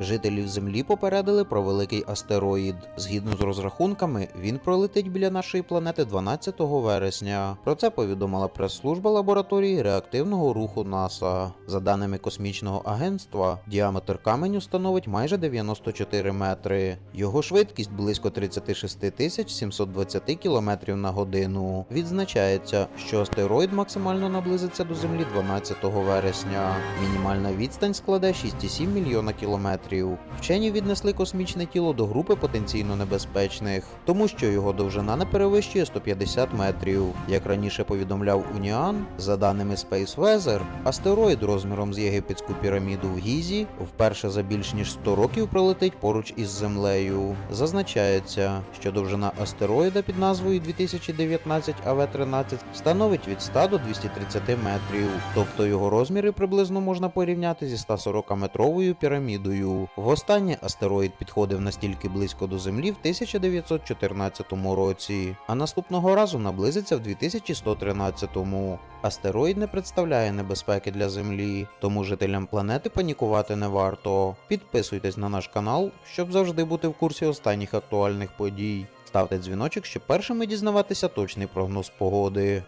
Жителів Землі попередили про великий астероїд. Згідно з розрахунками, він пролетить біля нашої планети 12 вересня. Про це повідомила прес-служба лабораторії реактивного руху НАСА. За даними космічного агентства, діаметр каменю становить майже 94 метри. Його швидкість близько 36 тисяч 720 км на годину. Відзначається, що астероїд максимально наблизиться до Землі 12 вересня. Мінімальна відстань складе 6,7 мільйона кілометрів. Вчені віднесли космічне тіло до групи потенційно небезпечних, тому що його довжина не перевищує 150 метрів. Як раніше повідомляв Уніан, за даними Space Weather, астероїд розміром з єгипетську піраміду в Гізі вперше за більш ніж 100 років пролетить поруч із Землею. Зазначається, що довжина астероїда під назвою 2019 АВ-13 становить від 100 до 230 метрів, тобто його розміри приблизно можна порівняти зі 140-метровою пірамідою. Востаннє астероїд підходив настільки близько до Землі в 1914 році, а наступного разу наблизиться в 2113-му. Астероїд не представляє небезпеки для Землі, тому жителям планети панікувати не варто. Підписуйтесь на наш канал, щоб завжди бути в курсі останніх актуальних подій. Ставте дзвіночок, щоб першими дізнаватися точний прогноз погоди.